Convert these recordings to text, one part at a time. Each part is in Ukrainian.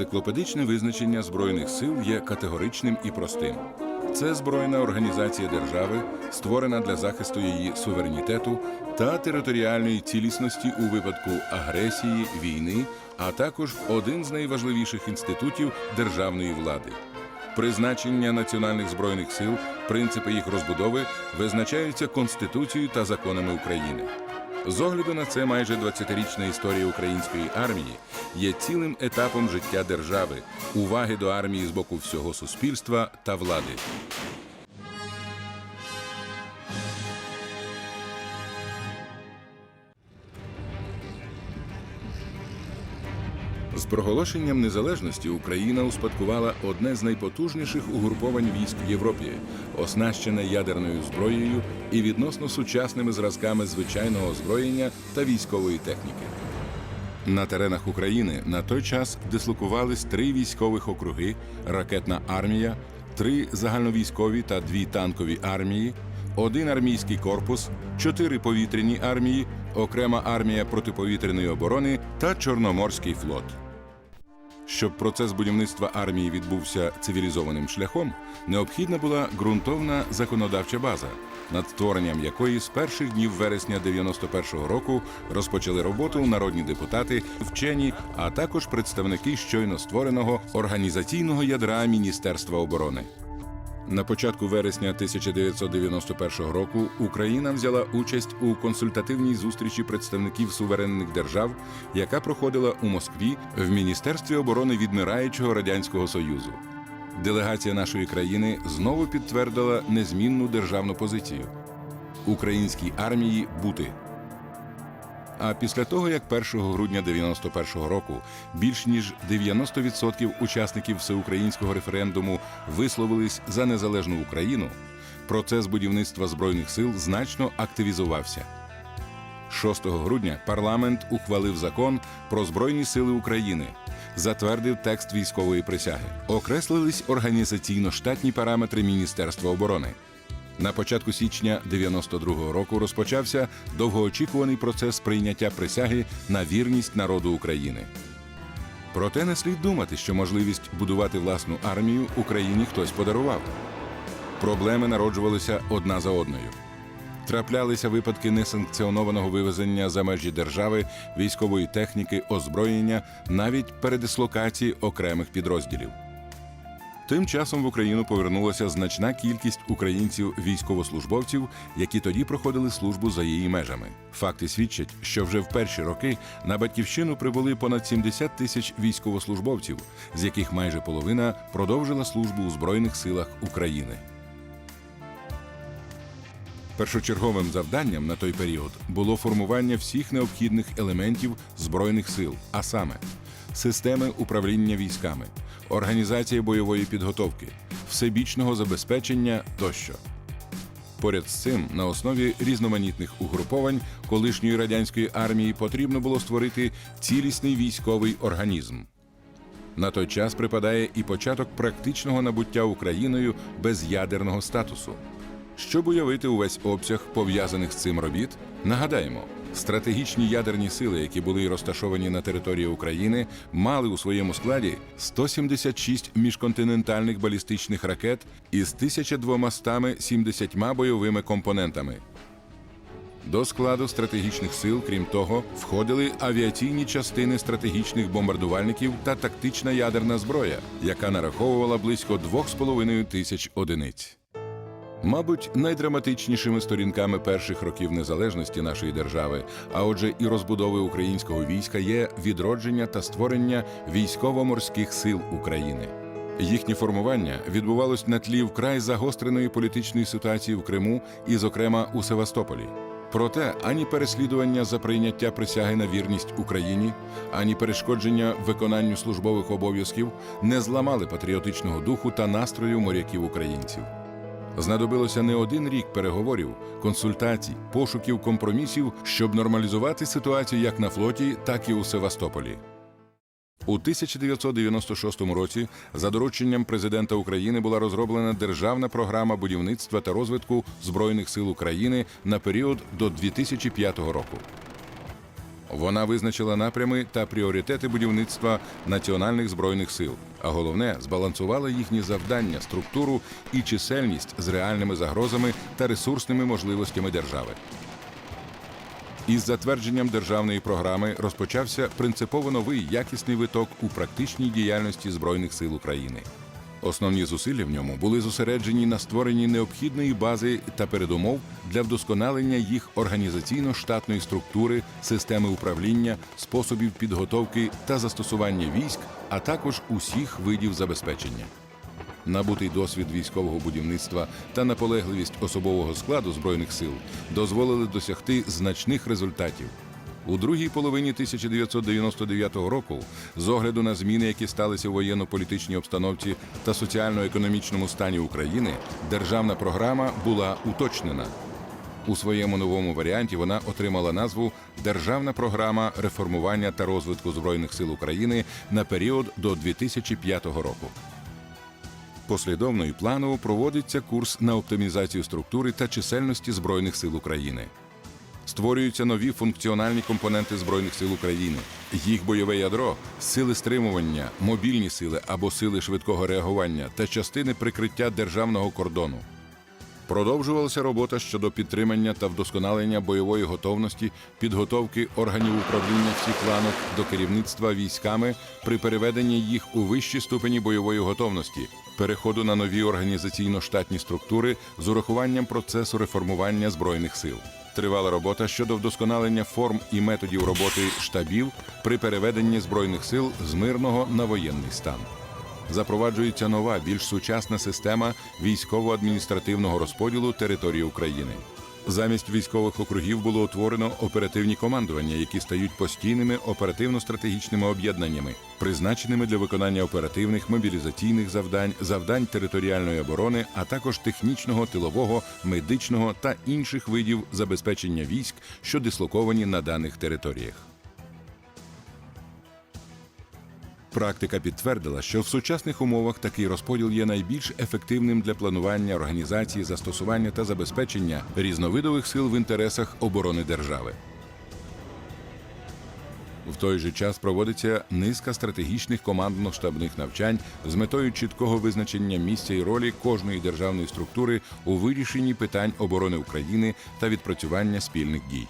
Енциклопедичне визначення збройних сил є категоричним і простим. Це збройна організація держави, створена для захисту її суверенітету та територіальної цілісності у випадку агресії, війни, а також один з найважливіших інститутів державної влади. Призначення національних збройних сил, принципи їх розбудови визначаються Конституцією та законами України. З огляду на це майже 20-річна історія української армії є цілим етапом життя держави, уваги до армії з боку всього суспільства та влади. Проголошенням незалежності Україна успадкувала одне з найпотужніших угруповань військ в Європі, оснащене ядерною зброєю і відносно сучасними зразками звичайного озброєння та військової техніки. На теренах України на той час дислокувались три військових округи, ракетна армія, три загальновійськові та дві танкові армії, один армійський корпус, чотири повітряні армії, окрема армія протиповітряної оборони та Чорноморський флот. Щоб процес будівництва армії відбувся цивілізованим шляхом, необхідна була ґрунтовна законодавча база, над створенням якої з перших днів вересня 91-го року розпочали роботу народні депутати, вчені, а також представники щойно створеного організаційного ядра Міністерства оборони. На початку вересня 1991 року Україна взяла участь у консультативній зустрічі представників суверенних держав, яка проходила у Москві в Міністерстві оборони відмираючого радянського союзу. Делегація нашої країни знову підтвердила незмінну державну позицію українській армії бути. А після того, як 1 грудня 91-го року більш ніж 90% учасників всеукраїнського референдуму висловились за незалежну Україну, процес будівництва збройних сил значно активізувався. 6 грудня парламент ухвалив закон про збройні сили України, затвердив текст військової присяги, окреслились організаційно-штатні параметри Міністерства оборони. На початку січня 92-го року розпочався довгоочікуваний процес прийняття присяги на вірність народу України. Проте не слід думати, що можливість будувати власну армію Україні хтось подарував. Проблеми народжувалися одна за одною. Траплялися випадки несанкціонованого вивезення за межі держави військової техніки, озброєння, навіть передислокації окремих підрозділів. Тим часом в Україну повернулася значна кількість українців-військовослужбовців, які тоді проходили службу за її межами. Факти свідчать, що вже в перші роки на батьківщину прибули понад 70 тисяч військовослужбовців, з яких майже половина продовжила службу у Збройних силах України. Першочерговим завданням на той період було формування всіх необхідних елементів збройних сил, а саме системи управління військами, організація бойової підготовки, всебічного забезпечення тощо. Поряд з цим, на основі різноманітних угруповань колишньої радянської армії потрібно було створити цілісний військовий організм. На той час припадає і початок практичного набуття Україною без'ядерного статусу. Щоб уявити увесь обсяг пов'язаних з цим робіт, нагадаємо, стратегічні ядерні сили, які були розташовані на території України, мали у своєму складі 176 міжконтинентальних балістичних ракет із 1270 бойовими компонентами. До складу стратегічних сил, крім того, входили авіаційні частини стратегічних бомбардувальників та тактична ядерна зброя, яка нараховувала близько 2,5 тисяч одиниць. Мабуть, найдраматичнішими сторінками перших років незалежності нашої держави, а отже, і розбудови українського війська є відродження та створення військово-морських сил України. Їхнє формування відбувалось на тлі вкрай загостреної політичної ситуації в Криму і, зокрема, у Севастополі. Проте ані переслідування за прийняття присяги на вірність Україні, ані перешкодження виконанню службових обов'язків не зламали патріотичного духу та настрою моряків українців. Знадобилося не один рік переговорів, консультацій, пошуків компромісів, щоб нормалізувати ситуацію як на флоті, так і у Севастополі. У 1996 році за дорученням президента України була розроблена державна програма будівництва та розвитку збройних сил України на період до 2005 року. Вона визначила напрями та пріоритети будівництва національних збройних сил, а головне збалансувала їхні завдання, структуру і чисельність з реальними загрозами та ресурсними можливостями держави. Із затвердженням державної програми розпочався принципово новий якісний виток у практичній діяльності Збройних сил України. Основні зусилля в ньому були зосереджені на створенні необхідної бази та передумов для вдосконалення їх організаційно-штатної структури, системи управління, способів підготовки та застосування військ, а також усіх видів забезпечення. Набутий досвід військового будівництва та наполегливість особового складу збройних сил дозволили досягти значних результатів. У другій половині 1999 року, з огляду на зміни, які сталися у воєнно-політичній обстановці та соціально-економічному стані України, державна програма була уточнена. У своєму новому варіанті вона отримала назву Державна програма реформування та розвитку збройних сил України на період до 2005 року. Послідовно і планово проводиться курс на оптимізацію структури та чисельності збройних сил України. Створюються нові функціональні компоненти збройних сил України. Їх бойове ядро, сили стримування, мобільні сили або сили швидкого реагування та частини прикриття державного кордону. Продовжувалася робота щодо підтримання та вдосконалення бойової готовності, підготовки органів управління всіх ланок до керівництва військами при переведенні їх у вищі ступені бойової готовності, переходу на нові організаційно-штатні структури з урахуванням процесу реформування збройних сил. Тривала робота щодо вдосконалення форм і методів роботи штабів при переведенні збройних сил з мирного на воєнний стан запроваджується нова, більш сучасна система військово-адміністративного розподілу території України. Замість військових округів було утворено оперативні командування, які стають постійними оперативно-стратегічними об'єднаннями, призначеними для виконання оперативних мобілізаційних завдань, завдань територіальної оборони, а також технічного, тилового, медичного та інших видів забезпечення військ, що дислоковані на даних територіях. Практика підтвердила, що в сучасних умовах такий розподіл є найбільш ефективним для планування, організації, застосування та забезпечення різновидових сил в інтересах оборони держави. В той же час проводиться низка стратегічних командно-штабних навчань з метою чіткого визначення місця і ролі кожної державної структури у вирішенні питань оборони України та відпрацювання спільних дій.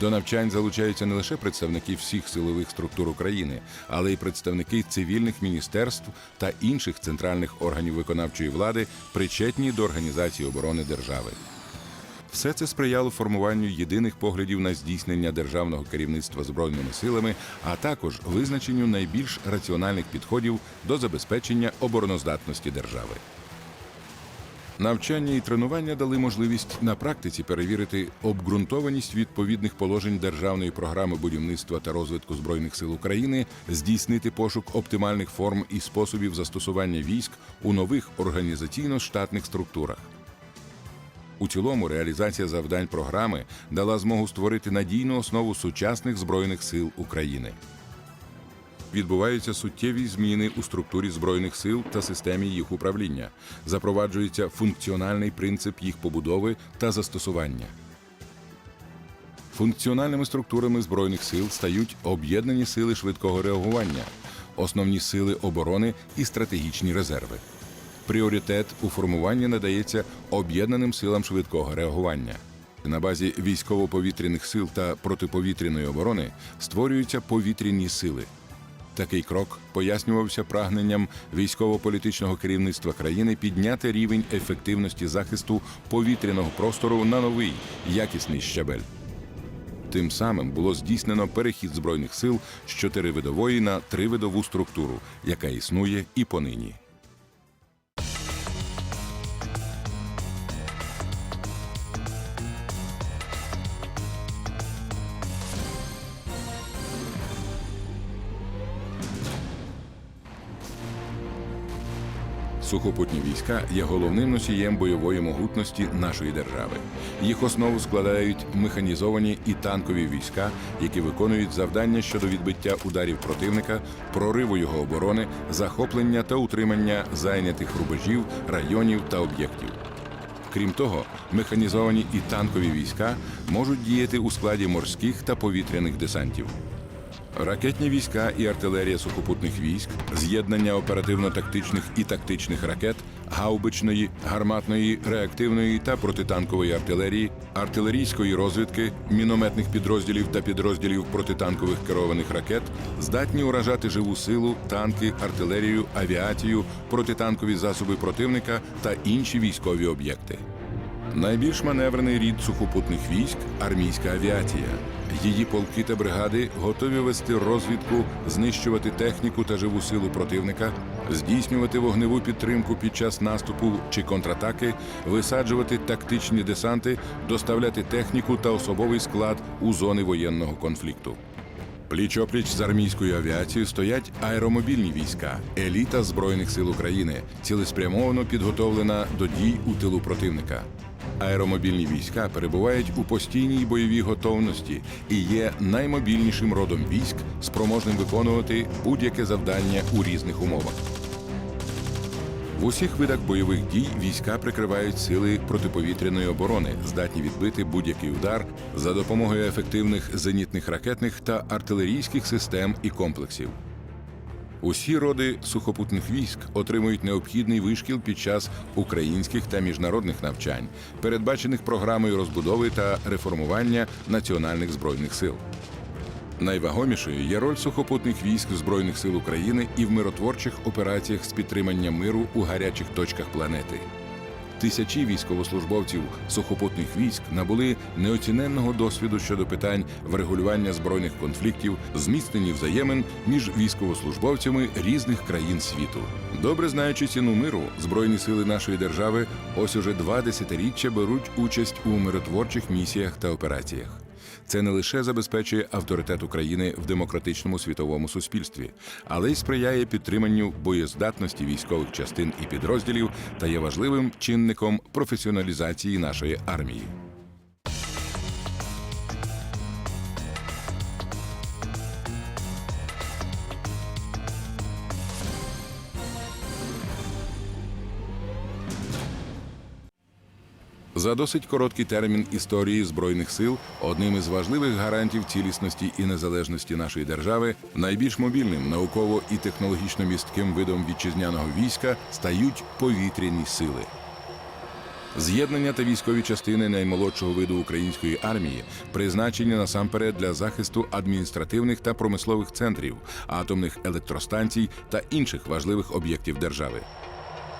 До навчань залучаються не лише представники всіх силових структур України, але й представники цивільних міністерств та інших центральних органів виконавчої влади, причетні до організації оборони держави. Все це сприяло формуванню єдиних поглядів на здійснення державного керівництва збройними силами, а також визначенню найбільш раціональних підходів до забезпечення обороноздатності держави. Навчання і тренування дали можливість на практиці перевірити обґрунтованість відповідних положень державної програми будівництва та розвитку збройних сил України, здійснити пошук оптимальних форм і способів застосування військ у нових організаційно-штатних структурах. У цілому реалізація завдань програми дала змогу створити надійну основу сучасних збройних сил України. Відбуваються суттєві зміни у структурі збройних сил та системі їх управління. Запроваджується функціональний принцип їх побудови та застосування. Функціональними структурами збройних сил стають об'єднані сили швидкого реагування, основні сили оборони і стратегічні резерви. Пріоритет у формуванні надається об'єднаним силам швидкого реагування. На базі військово-повітряних сил та протиповітряної оборони створюються повітряні сили. Такий крок пояснювався прагненням військово-політичного керівництва країни підняти рівень ефективності захисту повітряного простору на новий якісний щабель. Тим самим було здійснено перехід збройних сил з чотиривидової на тривидову структуру, яка існує і понині. Сухопутні війська є головним носієм бойової могутності нашої держави. Їх основу складають механізовані і танкові війська, які виконують завдання щодо відбиття ударів противника, прориву його оборони, захоплення та утримання зайнятих рубежів, районів та об'єктів. Крім того, механізовані і танкові війська можуть діяти у складі морських та повітряних десантів. Ракетні війська і артилерія сухопутних військ, з'єднання оперативно-тактичних і тактичних ракет, гаубичної, гарматної, реактивної та протитанкової артилерії, артилерійської розвідки, мінометних підрозділів та підрозділів протитанкових керованих ракет здатні уражати живу силу, танки, артилерію, авіацію, протитанкові засоби противника та інші військові об'єкти. Найбільш маневрений рід сухопутних військ армійська авіація. Її полки та бригади готові вести розвідку, знищувати техніку та живу силу противника, здійснювати вогневу підтримку під час наступу чи контратаки, висаджувати тактичні десанти, доставляти техніку та особовий склад у зони воєнного конфлікту. Пліч-опліч з армійською авіацією стоять аеромобільні війська, еліта Збройних сил України, цілеспрямовано підготовлена до дій у тилу противника. Аеромобільні війська перебувають у постійній бойовій готовності і є наймобільнішим родом військ, спроможним виконувати будь-яке завдання у різних умовах. В усіх видах бойових дій війська прикривають сили протиповітряної оборони, здатні відбити будь-який удар за допомогою ефективних зенітних ракетних та артилерійських систем і комплексів. Усі роди сухопутних військ отримують необхідний вишкіл під час українських та міжнародних навчань, передбачених програмою розбудови та реформування національних збройних сил. Найвагомішою є роль сухопутних військ Збройних сил України і в миротворчих операціях з підтримання миру у гарячих точках планети. Тисячі військовослужбовців сухопутних військ набули неоціненного досвіду щодо питань врегулювання збройних конфліктів, зміцнені взаємин між військовослужбовцями різних країн світу. Добре знаючи ціну миру, збройні сили нашої держави ось уже два десятиріччя беруть участь у миротворчих місіях та операціях. Це не лише забезпечує авторитет України в демократичному світовому суспільстві, але й сприяє підтриманню боєздатності військових частин і підрозділів та є важливим чинником професіоналізації нашої армії. За досить короткий термін історії збройних сил одним із важливих гарантів цілісності і незалежності нашої держави, найбільш мобільним, науково і технологічно містким видом вітчизняного війська стають повітряні сили. З'єднання та військові частини наймолодшого виду української армії призначені насамперед для захисту адміністративних та промислових центрів, атомних електростанцій та інших важливих об'єктів держави.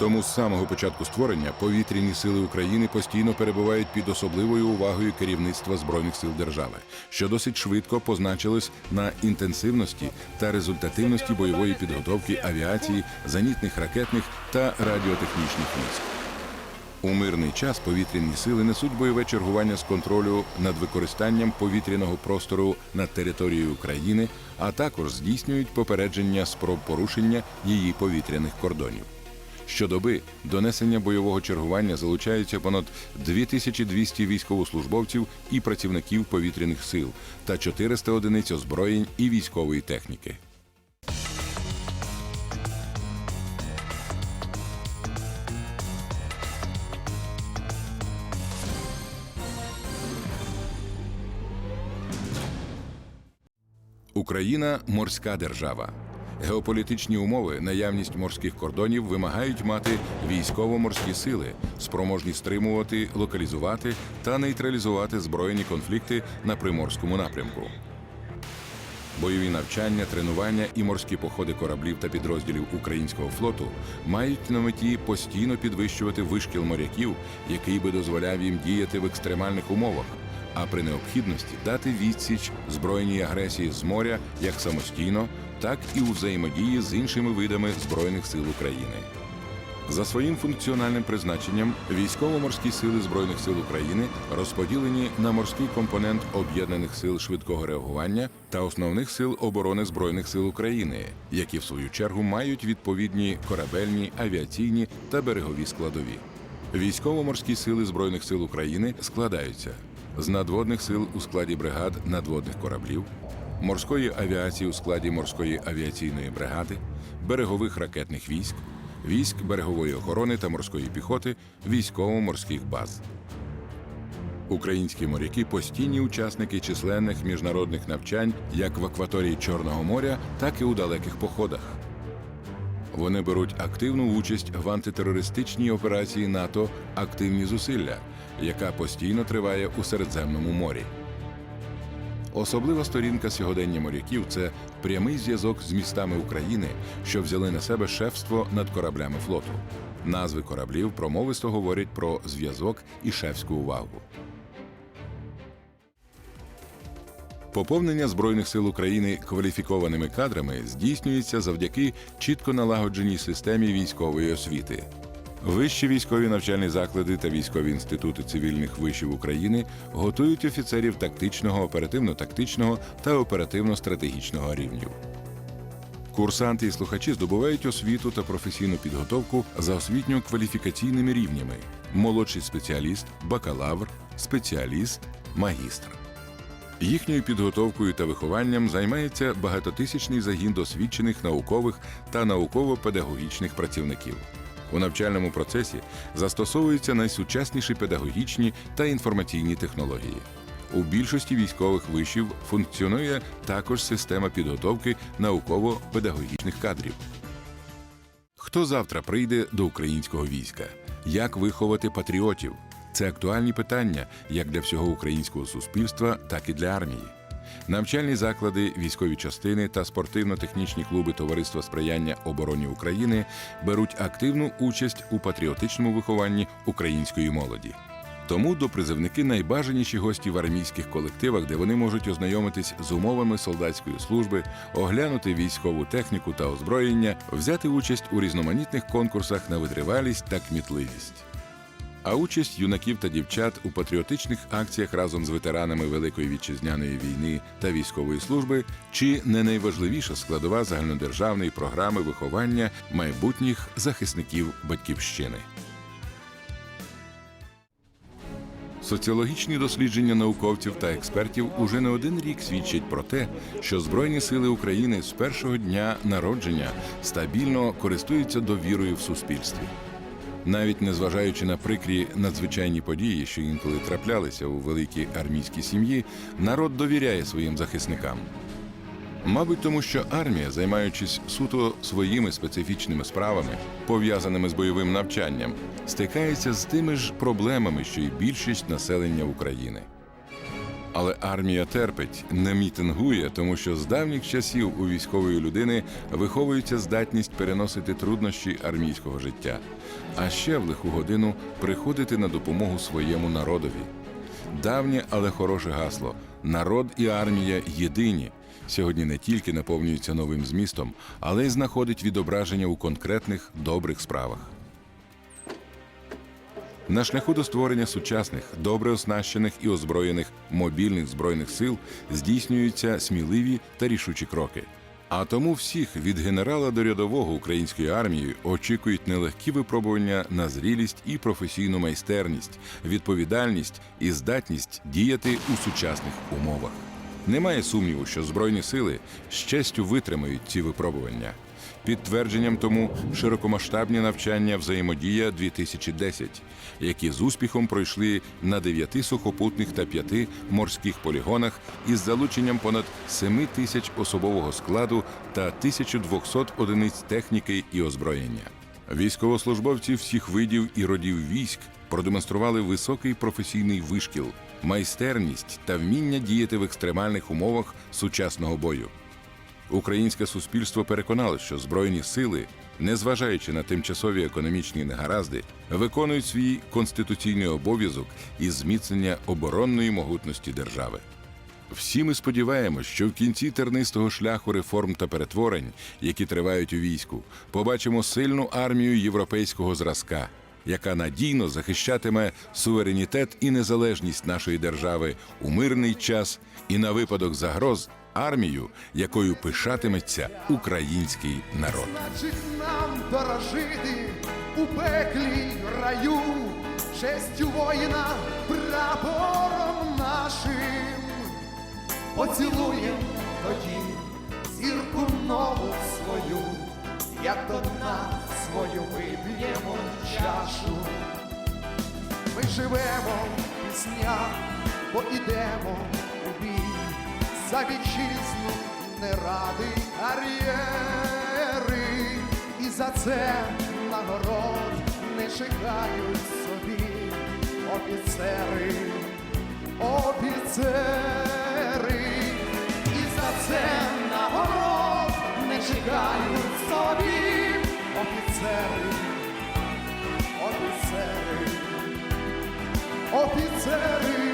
Тому з самого початку створення повітряні сили України постійно перебувають під особливою увагою керівництва збройних сил держави, що досить швидко позначилось на інтенсивності та результативності бойової підготовки авіації, зенітних ракетних та радіотехнічних військ. У мирний час повітряні сили несуть бойове чергування з контролю над використанням повітряного простору над територією України, а також здійснюють попередження спроб порушення її повітряних кордонів. Щодоби до несення бойового чергування залучаються понад 2200 військовослужбовців і працівників повітряних сил та 400 одиниць озброєнь і військової техніки. Україна морська держава. Геополітичні умови, наявність морських кордонів вимагають мати військово-морські сили, спроможні стримувати, локалізувати та нейтралізувати збройні конфлікти на приморському напрямку. Бойові навчання, тренування і морські походи кораблів та підрозділів українського флоту мають на меті постійно підвищувати вишкіл моряків, який би дозволяв їм діяти в екстремальних умовах, а при необхідності дати відсіч збройній агресії з моря як самостійно, так і у взаємодії з іншими видами збройних сил України. За своїм функціональним призначенням військово-морські сили збройних сил України розподілені на морський компонент об'єднаних сил швидкого реагування та основних сил оборони збройних сил України, які в свою чергу мають відповідні корабельні, авіаційні та берегові складові. Військово-морські сили збройних сил України складаються з надводних сил у складі бригад надводних кораблів, морської авіації у складі морської авіаційної бригади, берегових ракетних військ, військ берегової охорони та морської піхоти, військово-морських баз. Українські моряки постійні учасники численних міжнародних навчань як в акваторії Чорного моря, так і у далеких походах. Вони беруть активну участь в антитерористичній операції НАТО Активні зусилля, яка постійно триває у Середземному морі. Особлива сторінка сьогодення моряків це прямий зв'язок з містами України, що взяли на себе шефство над кораблями флоту. Назви кораблів промовисто говорять про зв'язок і шефську увагу. Поповнення збройних сил України кваліфікованими кадрами здійснюється завдяки чітко налагодженій системі військової освіти. Вищі військові навчальні заклади та військові інститути цивільних вишів України готують офіцерів тактичного, оперативно-тактичного та оперативно-стратегічного рівнів. Курсанти і слухачі здобувають освіту та професійну підготовку за освітньо-кваліфікаційними рівнями: молодший спеціаліст, бакалавр, спеціаліст, магістр. Їхньою підготовкою та вихованням займається багатотисячний загін досвідчених наукових та науково-педагогічних працівників. У навчальному процесі застосовуються найсучасніші педагогічні та інформаційні технології. У більшості військових вишів функціонує також система підготовки науково-педагогічних кадрів. Хто завтра прийде до українського війська? Як виховати патріотів? Це актуальні питання як для всього українського суспільства, так і для армії. Навчальні заклади, військові частини та спортивно-технічні клуби Товариства сприяння обороні України беруть активну участь у патріотичному вихованні української молоді. Тому допризивники найбажаніші гості в армійських колективах, де вони можуть ознайомитись з умовами солдатської служби, оглянути військову техніку та озброєння, взяти участь у різноманітних конкурсах на витривалість та кмітливість. А участь юнаків та дівчат у патріотичних акціях разом з ветеранами Великої вітчизняної війни та військової служби чи не найважливіша складова загальнодержавної програми виховання майбутніх захисників батьківщини. Соціологічні дослідження науковців та експертів уже не один рік свідчать про те, що Збройні сили України з першого дня народження стабільно користуються довірою в суспільстві. Навіть незважаючи на прикрі надзвичайні події, що інколи траплялися у великій армійській сім'ї, народ довіряє своїм захисникам. Мабуть, тому що армія, займаючись суто своїми специфічними справами, пов'язаними з бойовим навчанням, стикається з тими ж проблемами, що й більшість населення України. Але армія терпить, не мітингує, тому що з давніх часів у військової людини виховується здатність переносити труднощі армійського життя, а ще в лиху годину приходити на допомогу своєму народові. Давнє, але хороше гасло народ і армія єдині. Сьогодні не тільки наповнюється новим змістом, але й знаходить відображення у конкретних добрих справах. На шляху до створення сучасних, добре оснащених і озброєних мобільних збройних сил здійснюються сміливі та рішучі кроки. А тому всіх від генерала до рядового української армії очікують нелегкі випробування на зрілість і професійну майстерність, відповідальність і здатність діяти у сучасних умовах. Немає сумніву, що збройні сили з честю витримають ці випробування. Підтвердженням тому широкомасштабні навчання взаємодія 2010 які з успіхом пройшли на дев'яти сухопутних та п'яти морських полігонах із залученням понад 7 тисяч особового складу та 1200 одиниць техніки і озброєння. Військовослужбовці всіх видів і родів військ продемонстрували високий професійний вишкіл, майстерність та вміння діяти в екстремальних умовах сучасного бою. Українське суспільство переконало, що збройні сили, незважаючи на тимчасові економічні негаразди, виконують свій конституційний обов'язок із зміцнення оборонної могутності держави. Всі ми сподіваємось, що в кінці тернистого шляху реформ та перетворень, які тривають у війську, побачимо сильну армію європейського зразка, яка надійно захищатиме суверенітет і незалежність нашої держави у мирний час і на випадок загроз армію, якою пишатиметься український народ. Значить нам дорожити у пеклі раю, честю воїна прапором нашим. Поцілуєм тоді зірку нову свою, як до дна свою вип'ємо чашу. Ми живемо в піснях, бо ідемо за вітчизну не ради кар'єри, і за це нагород не чекають собі офіцери, офіцери, і за це нагород не чекають собі офіцери, офіцери. Офіцери